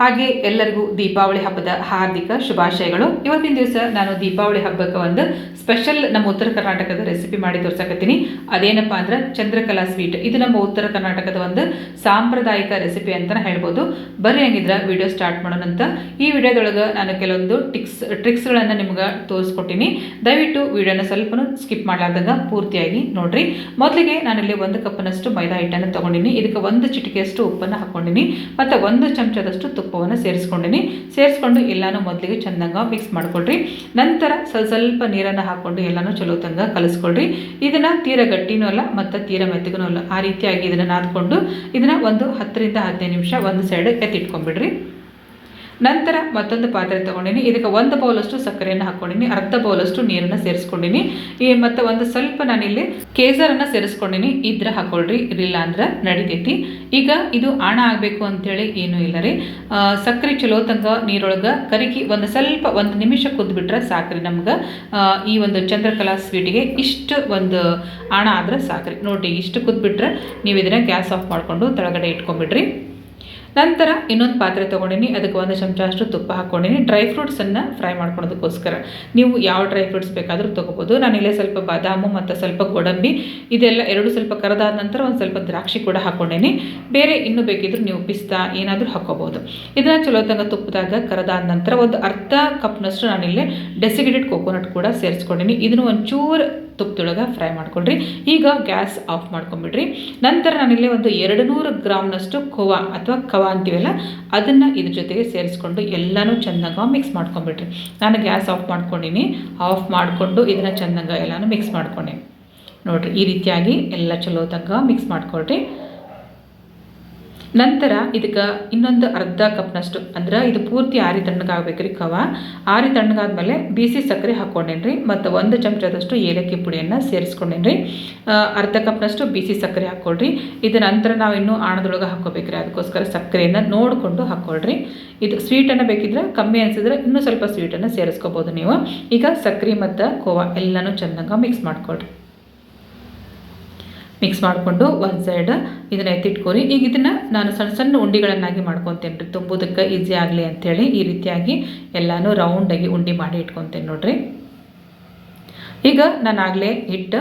ಹಾಗೆ ಎಲ್ಲರಿಗೂ ದೀಪಾವಳಿ ಹಬ್ಬದ ಹಾರ್ದಿಕ ಶುಭಾಶಯಗಳು. ಇವತ್ತಿನ ದಿವಸ ನಾನು ದೀಪಾವಳಿ ಹಬ್ಬಕ್ಕೆ ಒಂದು ಸ್ಪೆಷಲ್ ನಮ್ಮ ಉತ್ತರ ಕರ್ನಾಟಕದ ರೆಸಿಪಿ ಮಾಡಿ ತೋರ್ಸಕತ್ತೀನಿ. ಅದೇನಪ್ಪ ಅಂದ್ರೆ ಚಂದ್ರಕಲಾ ಸ್ವೀಟ್ ಇದು ನಮ್ಮ ಉತ್ತರ ಕರ್ನಾಟಕದ ಒಂದು ಸಾಂಪ್ರದಾಯಿಕ ರೆಸಿಪಿ ಅಂತಲೇ ಹೇಳ್ಬೋದು. ಬರೀ ಹಂಗಿದ್ರೆ ವಿಡಿಯೋ ಸ್ಟಾರ್ಟ್ ಮಾಡೋಣಂತ ಈ ವಿಡಿಯೋದೊಳಗೆ ನಾನು ಕೆಲವೊಂದು ಟಿಕ್ಸ್ ಟ್ರಿಕ್ಸ್ಗಳನ್ನು ನಿಮ್ಗೆ ತೋರಿಸ್ಕೊಟ್ಟಿನಿ. ದಯವಿಟ್ಟು ವಿಡಿಯೋನ ಸ್ವಲ್ಪ ಸ್ಕಿಪ್ ಮಾಡಲಾರ್ದಂಗ ಪೂರ್ತಿಯಾಗಿ ನೋಡ್ರಿ. ಮೊದಲಿಗೆ ನಾನಿಲ್ಲಿ ಒಂದು ಕಪ್ನಷ್ಟು ಮೈದಾ ಹಿಟ್ಟನ್ನು ತಗೊಂಡಿನಿ. ಇದಕ್ಕೆ ಒಂದು ಚಿಟಿಕೆಯಷ್ಟು ಉಪ್ಪನ್ನು ಹಾಕೊಂಡಿನಿ. ಮತ್ತು ಒಂದು ಚಮಚದಷ್ಟು ತುಪ್ಪವನ್ನು ಸೇರಿಸ್ಕೊಂಡಿನಿ. ಸೇರಿಸ್ಕೊಂಡು ಎಲ್ಲಾನು ಮೊದಲಿಗೆ ಚೆಂದಂಗ ಮಿಕ್ಸ್ ಮಾಡ್ಕೊಳ್ರಿ. ನಂತರ ಸ್ವಲ್ಪ ಸ್ವಲ್ಪ ನೀರನ್ನು ಹಾಕ್ಕೊಂಡು ಎಲ್ಲಾನು ಚಲೋ ತಂಗ ಕಲಿಸ್ಕೊಳ್ರಿ. ಇದನ್ನು ತೀರ ಗಟ್ಟಿನೂ ಅಲ್ಲ, ಮತ್ತು ತೀರ ಮೆತ್ತಗೂ ಅಲ್ಲ. ಆ ರೀತಿಯಾಗಿ ಇದನ್ನು ನಾದ್ಕೊಂಡು, ಇದನ್ನು ಒಂದು ಹತ್ತರಿಂದ ಹದಿನೈದು ನಿಮಿಷ ಒಂದು ಸೈಡ್ ಎತ್ತಿಟ್ಕೊಂಡ್ಬಿಡ್ರಿ. ನಂತರ ಮತ್ತೊಂದು ಪಾತ್ರೆ ತೊಗೊಂಡಿನಿ. ಇದಕ್ಕೆ ಒಂದು ಬೌಲಷ್ಟು ಸಕ್ಕರೆಯನ್ನು ಹಾಕ್ಕೊಂಡಿನಿ ಅರ್ಧ ಬೌಲಷ್ಟು ನೀರನ್ನು ಸೇರಿಸ್ಕೊಂಡಿನಿ. ಈ ಮತ್ತು ಒಂದು ಸ್ವಲ್ಪ ನಾನಿಲ್ಲಿ ಕೇಸರನ್ನು ಸೇರಿಸ್ಕೊಂಡಿನಿ. ಇದ್ರ ಹಾಕೊಳ್ರಿ. ಇರಲಿಲ್ಲ ಅಂದ್ರೆ ನಡಿತೈತಿ. ಈಗ ಇದು ಆಣ ಆಗಬೇಕು ಅಂತೇಳಿ ಏನೂ ಇಲ್ಲ ರೀ. ಸಕ್ಕರೆ ಚಲೋ ತನಕ ನೀರೊಳಗೆ ಕರಿಕಿ ಒಂದು ಸ್ವಲ್ಪ ಒಂದು ನಿಮಿಷ ಕುದ್ಬಿಟ್ರೆ ಸಾಕ್ರಿ ನಮ್ಗೆ. ಈ ಒಂದು ಚಂದ್ರಕಲಾ ಸ್ವೀಟಿಗೆ ಇಷ್ಟು ಒಂದು ಆಣ ಆದ್ರೆ ಸಾಕ್ರಿ. ನೋಡಿರಿ ಇಷ್ಟು ಕುದ್ಬಿಟ್ರೆ ನೀವು ಇದನ್ನು ಗ್ಯಾಸ್ ಆಫ್ ಮಾಡಿಕೊಂಡು ಕೆಳಗಡೆ ಇಟ್ಕೊಂಡ್ಬಿಡ್ರಿ ನಂತರ ಇನ್ನೊಂದು ಪಾತ್ರೆ ತೊಗೊಂಡಿನಿ, ಅದಕ್ಕೆ ಒಂದು ಚಮಚ ಅಷ್ಟು ತುಪ್ಪ ಹಾಕ್ಕೊಂಡಿನಿ. Dry ಫ್ರೂಟ್ಸನ್ನು fry ಮಾಡ್ಕೊಳೋದಕ್ಕೋಸ್ಕರ. ನೀವು ಯಾವ ಡ್ರೈ ಫ್ರೂಟ್ಸ್ ಬೇಕಾದರೂ ತೊಗೋಬೋದು. ನಾನಿಲ್ಲೇ ಸ್ವಲ್ಪ ಬಾದಾಮು ಮತ್ತು ಸ್ವಲ್ಪ ಗೋಡಂಬಿ, ಇದೆಲ್ಲ ಎರಡು ಸ್ವಲ್ಪ ಕರೆದಾದ ನಂತರ ಒಂದು ಸ್ವಲ್ಪ ದ್ರಾಕ್ಷಿ ಕೂಡ ಹಾಕ್ಕೊಂಡೇನಿ. ಬೇರೆ ಇನ್ನೂ ಬೇಕಿದ್ರೂ ನೀವು ಪಿಸ್ತಾ ಏನಾದರೂ ಹಾಕ್ಕೋಬೋದು. ಇದನ್ನು ಚಲೋ ತಂಗ ತುಪ್ಪದಾಗ ಕರೆದಾದ ನಂತರ ಒಂದು ಅರ್ಧ ಕಪ್ನಷ್ಟು ನಾನಿಲ್ಲೇ ಡೆಸಿಗೇಟೆಡ್ ಕೋಕೋನಟ್ ಕೂಡ ಸೇರಿಸ್ಕೊಂಡಿನಿ. ಇದನ್ನು ಒಂಚೂರು ತುಪ್ಪದೊಳಗೆ ಫ್ರೈ ಮಾಡ್ಕೊಳ್ರಿ. ಈಗ ಗ್ಯಾಸ್ ಆಫ್ ಮಾಡ್ಕೊಂಬಿಡ್ರಿ. ನಂತರ ನಾನಿಲ್ಲಿ ಒಂದು ಎರಡು ನೂರು ಗ್ರಾಮ್ನಷ್ಟು ಖೋವಾ ಅಥವಾ ಕವಾ ಅಂತೀವಲ್ಲ, ಅದನ್ನು ಇದ್ರ ಜೊತೆಗೆ ಸೇರಿಸ್ಕೊಂಡು ಎಲ್ಲನೂ ಚೆನ್ನಾಗಿ ಮಿಕ್ಸ್ ಮಾಡ್ಕೊಂಬಿಡ್ರಿ. ನಾನು ಗ್ಯಾಸ್ ಆಫ್ ಮಾಡ್ಕೊಂಡಿನಿ. ಆಫ್ ಮಾಡಿಕೊಂಡು ಇದನ್ನು ಚೆನ್ನಾಗಿ ಎಲ್ಲನೂ ಮಿಕ್ಸ್ ಮಾಡ್ಕೊಂಡೆ. ನೋಡಿರಿ, ಈ ರೀತಿಯಾಗಿ ಎಲ್ಲ ಚಲೋ ತಗ್ಗ ಮಿಕ್ಸ್ ಮಾಡ್ಕೊಳ್ರಿ. ನಂತರ ಇದಕ್ಕೆ ಇನ್ನೊಂದು ಅರ್ಧ ಕಪ್ನಷ್ಟು, ಅಂದ್ರೆ ಇದು ಪೂರ್ತಿ ಆರಿ ತಣ್ಣಗಾಗಬೇಕು ರೀ ಕವ ಆರಿ ತಣ್ಣಗಾದ್ಮೇಲೆ ಬಿಸಿ ಸಕ್ಕರೆ ಹಾಕ್ಕೊಂಡೇನ್ರಿ, ಮತ್ತು ಒಂದು ಚಮಚದಷ್ಟು ಏಲಕ್ಕಿ ಪುಡಿಯನ್ನು ಸೇರಿಸ್ಕೊಂಡೇನ್ರಿ. ಅರ್ಧ ಕಪ್ನಷ್ಟು ಬಿಸಿ ಸಕ್ಕರೆ ಹಾಕ್ಕೊಳ್ರಿ. ಇದು ನಂತರ ನಾವು ಇನ್ನೂ ಆಣದೊಳಗೆ ಹಾಕ್ಕೋಬೇಕ್ರಿ, ಅದಕ್ಕೋಸ್ಕರ ಸಕ್ಕರೆಯನ್ನು ನೋಡಿಕೊಂಡು ಹಾಕ್ಕೊಳ್ರಿ. ಇದು ಸ್ವೀಟನ್ನು ಬೇಕಿದ್ರೆ ಕಮ್ಮಿ ಅನಿಸಿದ್ರೆ ಇನ್ನೂ ಸ್ವಲ್ಪ ಸ್ವೀಟನ್ನು ಸೇರಿಸ್ಕೋಬೋದು ನೀವು. ಈಗ ಸಕ್ಕರೆ ಮತ್ತು ಕೋವಾ ಎಲ್ಲನೂ ಚೆನ್ನಾಗಿ ಮಿಕ್ಸ್ ಮಾಡ್ಕೊಳ್ರಿ. ಮಿಕ್ಸ್ ಮಾಡಿಕೊಂಡು ಒಂದು ಸೈಡ್ ಇದನ್ನ ಎತ್ತಿಟ್ಕೊರಿ ಈಗ ಇದನ್ನು ನಾನು ಸಣ್ಣ ಸಣ್ಣ ಉಂಡಿಗಳನ್ನಾಗಿ ಮಾಡ್ಕೊತೇನೆ ರೀ. ತುಂಬೋದಕ್ಕೆ ಈಸಿ ಆಗಲಿ ಅಂಥೇಳಿ ಈ ರೀತಿಯಾಗಿ ಎಲ್ಲನೂ ರೌಂಡಾಗಿ ಉಂಡೆ ಮಾಡಿ ಇಟ್ಕೊತೇನೆ ನೋಡಿರಿ. ಈಗ ನಾನು ಆಗಲೇ ಹಿಟ್ಟು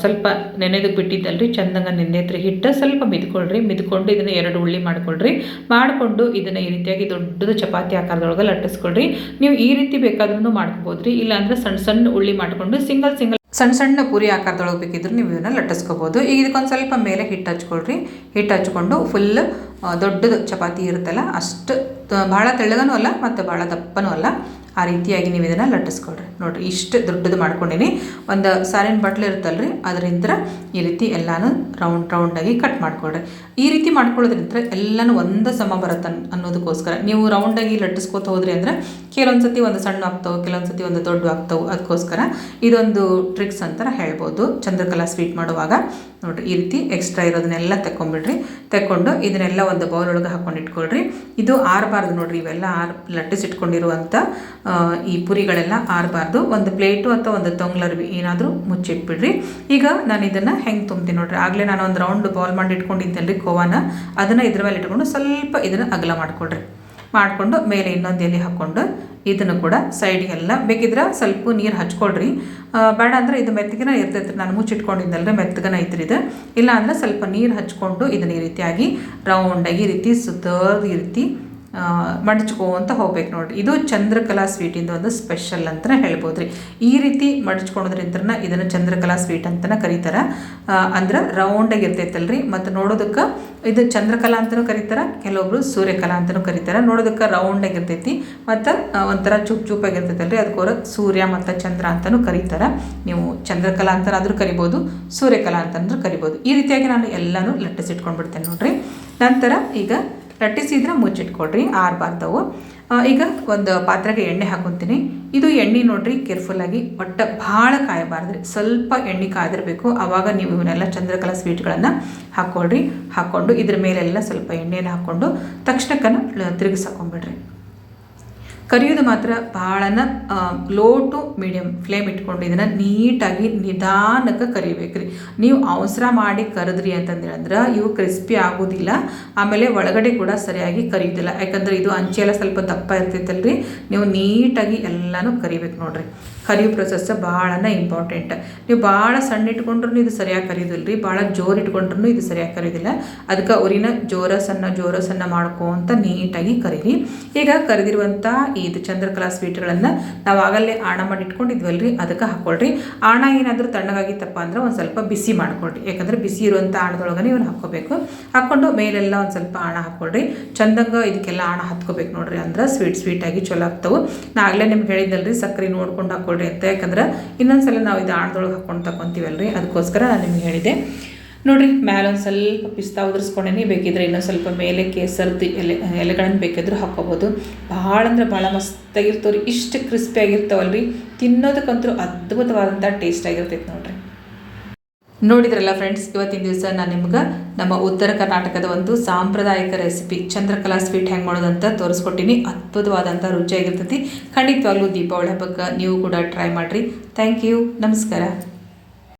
ಸ್ವಲ್ಪ ನೆನೆದಕ್ಕೆ ಬಿಟ್ಟಿದ್ದಲ್ರಿ. ಚಂದಂಗ ನೆನೆದ್ರಿ ಹಿಟ್ಟು. ಸ್ವಲ್ಪ ಮಿದ್ಕೊಳ್ರಿ. ಮಿದ್ಕೊಂಡು ಇದನ್ನು ಎರಡು ಉಳ್ಳಿ ಮಾಡ್ಕೊಳ್ರಿ. ಮಾಡಿಕೊಂಡು ಇದನ್ನು ಈ ರೀತಿಯಾಗಿ ದೊಡ್ಡದು ಚಪಾತಿ ಆಕಾರದೊಳಗೆ ಲಟ್ಟಿಸ್ಕೊಳ್ರಿ. ನೀವು ಈ ರೀತಿ ಬೇಕಾದ್ರೂ ಮಾಡ್ಕೊಬೋದು ರೀ ಇಲ್ಲಾಂದ್ರೆ ಸಣ್ಣ ಸಣ್ಣ ಉಳ್ಳಿ ಮಾಡಿಕೊಂಡು ಸಿಂಗಲ್ ಸಿಂಗಲ್ ಸಣ್ಣ ಸಣ್ಣ ಪುರಿ ಆಕಾರದೊಳಗೆ ಬೇಕಿದ್ರು ನೀವು ಇದನ್ನು ಲಟ್ಟಿಸ್ಕೋಬೋದು. ಈಗ ಇದಕ್ಕೊಂದು ಸ್ವಲ್ಪ ಮೇಲೆ ಹಿಟ್ಟು ಹಚ್ಕೊಳ್ರಿ. ಹಿಟ್ಟು ಹಚ್ಕೊಂಡು ಫುಲ್ ದೊಡ್ಡದು ಚಪಾತಿ ಇರುತ್ತಲ್ಲ, ಅಷ್ಟು ಭಾಳ ತೆಳ್ಳಗನೂ ಅಲ್ಲ, ಮತ್ತು ಭಾಳ ದಪ್ಪನೂ ಅಲ್ಲ. ಆ ರೀತಿಯಾಗಿ ನೀವು ಇದನ್ನು ಲಟ್ಟಿಸ್ಕೊಳ್ರಿ. ನೋಡಿರಿ, ಇಷ್ಟು ದೊಡ್ಡದು ಮಾಡ್ಕೊಂಡಿನಿ. ಒಂದು ಸಾರಿನ ಬಟ್ಲು ಇರುತ್ತಲ್ರಿ ಅದರಿಂದ ಈ ರೀತಿ ಎಲ್ಲಾನು ರೌಂಡ್ ರೌಂಡಾಗಿ ಕಟ್ ಮಾಡ್ಕೊಳ್ರಿ. ಈ ರೀತಿ ಮಾಡ್ಕೊಳ್ಳೋದ್ರಿಂದ ಎಲ್ಲನೂ ಒಂದು ಸಮ ಬರುತ್ತೆ ಅನ್- ಅನ್ನೋದಕ್ಕೋಸ್ಕರ. ನೀವು ರೌಂಡಾಗಿ ಲಟ್ಟಿಸ್ಕೋತ ಹೋದ್ರಿ ಅಂದ್ರೆ ಕೆಲವೊಂದು ಸತಿ ಒಂದು ಸಣ್ಣ ಆಗ್ತಾವೆ ಕೆಲವೊಂದು ಸತಿ ಒಂದು ದೊಡ್ಡ ಆಗ್ತಾವೆ. ಅದಕ್ಕೋಸ್ಕರ ಇದೊಂದು ಟ್ರಿಕ್ಸ್ ಅಂತ ಹೇಳ್ಬೋದು. ಚಂದ್ರಕಲಾ ಸ್ವೀಟ್ ಮಾಡುವಾಗ. ನೋಡಿರಿ, ಈ ರೀತಿ ಎಕ್ಸ್ಟ್ರಾ ಇರೋದನ್ನೆಲ್ಲ ತಗೊಂಡ್ಬಿಡ್ರಿ ತಗೊಂಡು ಇದನ್ನೆಲ್ಲ ಒಂದು ಬೌಲ್ ಒಳಗೆ ಹಾಕೊಂಡು ಇಟ್ಕೊಳ್ರಿ. ಇದು ಆರಬಾರ್ದು ನೋಡಿರಿ, ಇವೆಲ್ಲ ಆರ್ ಲಟ್ಟಿಸಿಟ್ಕೊಂಡಿರುವಂಥ ಈ ಪುರಿಗಳೆಲ್ಲ ಆರಬಾರ್ದು. ಒಂದು ಪ್ಲೇಟು ಅಥವಾ ಒಂದು ತೊಂಗ್ಲರ್ವಿ ಏನಾದರೂ ಮುಚ್ಚಿಟ್ಬಿಡ್ರಿ. ಈಗ ನಾನು ಇದನ್ನು ಹೆಂಗೆ ತುಂಬ್ತೀನಿ ನೋಡ್ರಿ, ಆಗಲೇ ನಾನು ಒಂದು ರೌಂಡ್ ಬೌಲ್ ಮಾಡಿ ಇಟ್ಕೊಂಡಿದ್ದೆಲ್ರಿ ಕೋವಾನ. ಅದನ್ನು ಇದ್ರ ಮೇಲೆ ಇಟ್ಕೊಂಡು ಸ್ವಲ್ಪ ಇದನ್ನು ಅಗಲ ಮಾಡ್ಕೊಳ್ರಿ. ಮಾಡಿಕೊಂಡು ಮೇಲೆ ಇನ್ನೊಂದು ಎಲೆ ಹಾಕ್ಕೊಂಡು ಇದನ್ನು ಕೂಡ ಸೈಡಿಗೆಲ್ಲ ಬೇಕಿದ್ರೆ ಸ್ವಲ್ಪ ನೀರು ಹಚ್ಕೊಳ್ರಿ. ಬೇಡ ಅಂದರೆ ಇದು ಮೆತ್ತಗಿನ ಇರ್ತೈತ್ರಿ. ನಾನು ಮುಚ್ಚಿಟ್ಕೊಂಡಿದ್ದಲ್ರಿ, ಮೆತ್ತಗನ ಐತ್ರಿ ಇದು. ಇಲ್ಲ ಅಂದರೆ ಸ್ವಲ್ಪ ನೀರು ಹಚ್ಕೊಂಡು ಇದನ್ನ ಈ ರೀತಿಯಾಗಿ ರೌಂಡಾಗಿ ಈ ರೀತಿ ಸುತ್ತೋದು ಈ ರೀತಿ ಮಡಚ್ಕೊಂತ ಹೋಗ್ಬೇಕು ನೋಡಿರಿ. ಇದು ಚಂದ್ರಕಲಾ ಸ್ವೀಟಿಂದು ಒಂದು ಸ್ಪೆಷಲ್ ಅಂತಲೇ ಹೇಳ್ಬೋದು ರೀ ಈ ರೀತಿ ಮಡಚ್ಕೊಳೋದ್ರಿಂದ ಇದನ್ನು ಚಂದ್ರಕಲಾ ಸ್ವೀಟ್ ಅಂತಲೇ ಕರೀತಾರೆ. ಅಂದ್ರೆ ರೌಂಡಾಗಿ ಇರ್ತೈತಲ್ರಿ. ಮತ್ತು ನೋಡೋದಕ್ಕೆ ಇದು ಚಂದ್ರಕಲಾ ಅಂತಲೂ ಕರೀತಾರೆ, ಕೆಲವೊಬ್ರು ಸೂರ್ಯಕಲಾ ಅಂತಲೂ ಕರೀತಾರೆ. ನೋಡೋದಕ್ಕೆ ರೌಂಡಾಗಿ ಇರ್ತೈತಿ. ಮತ್ತು ಒಂಥರ ಚೂಪ್ ಚೂಪಾಗಿರ್ತೈತಲ್ರಿ ಅದಕ್ಕೋರ ಸೂರ್ಯ ಮತ್ತು ಚಂದ್ರ ಅಂತಲೂ ಕರೀತಾರೆ. ನೀವು ಚಂದ್ರಕಲಾ ಅಂತನಾದರೂ ಕರಿಬೋದು, ಸೂರ್ಯಕಲಾ ಅಂತಂದ್ರೂ ಕರಿಬೋದು. ಈ ರೀತಿಯಾಗಿ ನಾನು ಎಲ್ಲನೂ ಲಟ್ಟಿಸಿಟ್ಕೊಂಡ್ಬಿಡ್ತೇನೆ ನೋಡಿರಿ. ನಂತರ ಈಗ ಲಟ್ಟಿಸಿದ್ರೆ ಮುಚ್ಚಿಟ್ಕೊಡ್ರಿ ಆರು ಬರ್ತವು ಈಗ ಒಂದು ಪಾತ್ರೆಗೆ ಎಣ್ಣೆ ಹಾಕೊತೀನಿ. ಇದು ಎಣ್ಣೆ ನೋಡ್ರಿ ಕೇರ್ಫುಲ್ಲಾಗಿ ಒಟ್ಟು ಭಾಳ ಕಾಯಬಾರ್ದ್ರಿ. ಸ್ವಲ್ಪ ಎಣ್ಣೆ ಕಾದಿರಬೇಕು ಆವಾಗ ನೀವು ಇವನ್ನೆಲ್ಲ ಚಂದ್ರಕಲಾ ಸ್ವೀಟ್ಗಳನ್ನು ಹಾಕ್ಕೊಳ್ರಿ ಹಾಕ್ಕೊಂಡು ಇದ್ರ ಮೇಲೆಲ್ಲ ಸ್ವಲ್ಪ ಎಣ್ಣೆಯನ್ನು ಹಾಕ್ಕೊಂಡು ತಕ್ಷಣಕ್ಕನ ತಿರುಗಿಸಾಕೊಂಬಿಡ್ರಿ. ಕರಿಯೋದು ಮಾತ್ರ ಭಾಳನ ಲೋ ಟು ಮೀಡಿಯಮ್ ಫ್ಲೇಮ್ ಇಟ್ಕೊಂಡು ಇದನ್ನು ನೀಟಾಗಿ ನಿಧಾನಕ್ಕೆ ಕರಿಬೇಕು ನೀವು ಅವಸರ ಮಾಡಿ ಕರೆದ್ರಿ ಅಂತಂದ್ರೆ ಇವು ಕ್ರಿಸ್ಪಿ ಆಗೋದಿಲ್ಲ, ಆಮೇಲೆ ಒಳಗಡೆ ಕೂಡ ಸರಿಯಾಗಿ ಕರಿಯೋದಿಲ್ಲ. ಯಾಕಂದರೆ ಇದು ಅಂಚೆಲ್ಲ ಸ್ವಲ್ಪ ದಪ್ಪ ಇರ್ತೈತಲ್ರಿ, ನೀವು ನೀಟಾಗಿ ಎಲ್ಲನೂ ಕರಿಬೇಕು ನೋಡ್ರಿ. ಕರಿಯೋ ಪ್ರೊಸೆಸ್ ಭಾಳನ ಇಂಪಾರ್ಟೆಂಟ್ ನೀವು ಭಾಳ ಸಣ್ಣ ಇಟ್ಕೊಂಡ್ರೂ ಇದು ಸರಿಯಾಗಿ ಕರಿಯೋದಿಲ್ಲ ರೀ ಭಾಳ ಜೋರು ಇಟ್ಕೊಂಡ್ರೂ ಇದು ಸರಿಯಾಗಿ ಕರಿಯೋದಿಲ್ಲ. ಅದಕ್ಕೆ ಅವ್ರಿನ ಜೋರ ಸಣ್ಣ ಜೋರ ಸಣ್ಣ ಮಾಡ್ಕೊಂತ ನೀಟಾಗಿ ಕರೀರಿ. ಈಗ ಕರೆದಿರುವಂಥ ಇದು ಚಂದ್ರಕಲಾ ಸ್ವೀಟ್ಗಳನ್ನು ನಾವು ಆಗಲ್ಲೇ ಆಣ ಮಾಡಿ ಇಟ್ಕೊಂಡಿದ್ವಲ್ರಿ, ಅದಕ್ಕೆ ಹಾಕ್ಕೊಳ್ರಿ ಆಣ ಏನಾದರೂ ತಣ್ಣಗಾಗಿತ್ತಪ್ಪ ಅಂದ್ರೆ ಒಂದು ಸ್ವಲ್ಪ ಬಿಸಿ ಮಾಡ್ಕೊಳ್ರಿ. ಯಾಕಂದ್ರೆ ಬಿಸಿ ಇರುವಂಥ ಆಣದೊಳಗನೆ ಇವನ್ನ ಹಾಕ್ಕೋಬೇಕು. ಹಾಕ್ಕೊಂಡು ಮೇಲೆಲ್ಲ ಒಂದು ಸ್ವಲ್ಪ ಆಣ ಹಾಕ್ಕೊಳ್ರಿ ಚಂದಂಗ ಇದಕ್ಕೆಲ್ಲ ಆಣ ಹತ್ಕೋಬೇಕು ನೋಡ್ರಿ ಅಂದ್ರೆ ಸ್ವೀಟ್ ಸ್ವೀಟಾಗಿ ಚಲೋ ಆಗ್ತವೆ. ನಾ ಆಗಲೇ ನಿಮ್ಗೆ ಹೇಳಿದ್ದಲ್ರಿ ಸಕ್ಕರೆ ನೋಡ್ಕೊಂಡು ಹಾಕ್ಕೊಳ್ರಿ ಅಂತ ಯಾಕಂದ್ರೆ ಇನ್ನೊಂದ್ಸಲ ನಾವು ಇದು ಆಣದೊಳಗೆ ಹಾಕೊಂಡು ತಗೊತೀವಲ್ರಿ ಅದಕ್ಕೋಸ್ಕರ ನಾನು ನಿಮ್ಗೆ ಹೇಳಿದೆ ನೋಡಿರಿ ಒಂದು ಸ್ವಲ್ಪ ಪಿಸ್ತಾ ಉದುರಿಸ್ಕೊಂಡೇನಿ ಬೇಕಿದ್ರೆ ಇನ್ನೊಂದು ಸ್ವಲ್ಪ ಮೇಲೆ ಕೇಸರ್ದು ಎಲೆ ಎಲೆಗಳನ್ನು ಬೇಕಿದ್ರೂ ಹಾಕ್ಕೋಬೋದು. ಭಾಳ ಅಂದ್ರೆ ಭಾಳ ಮಸ್ತಾಗಿರ್ತವ್ರಿ. ಇಷ್ಟು ಕ್ರಿಸ್ಪಿ ಆಗಿರ್ತಾವಲ್ರಿ. ತಿನ್ನೋದಕ್ಕಂತೂ ಅದ್ಭುತವಾದಂಥ ಟೇಸ್ಟ್ ಆಗಿರ್ತೈತೆ ನೋಡ್ರಿ. ನೋಡಿದ್ರಲ್ಲ ಫ್ರೆಂಡ್ಸ್ ಇವತ್ತಿನ ದಿವಸ ನಾನು ನಿಮ್ಗೆ ನಮ್ಮ ಉತ್ತರ ಕರ್ನಾಟಕದ ಒಂದು ಸಾಂಪ್ರದಾಯಿಕ ರೆಸಿಪಿ ಚಂದ್ರಕಲಾ ಸ್ವೀಟ್ ಹೆಂಗೆ ಮಾಡೋದಂತ ತೋರಿಸ್ಕೊಟ್ಟಿನಿ. ಅದ್ಭುತವಾದಂಥ ರುಚಿಯಾಗಿರ್ತೈತಿ. ಖಂಡಿತವಾಗ್ಲೂ ದೀಪಾವಳಿ ಹಬ್ಬಕ್ಕೆ ನೀವು ಕೂಡ ಟ್ರೈ ಮಾಡಿರಿ. ಥ್ಯಾಂಕ್ ಯು ನಮಸ್ಕಾರ.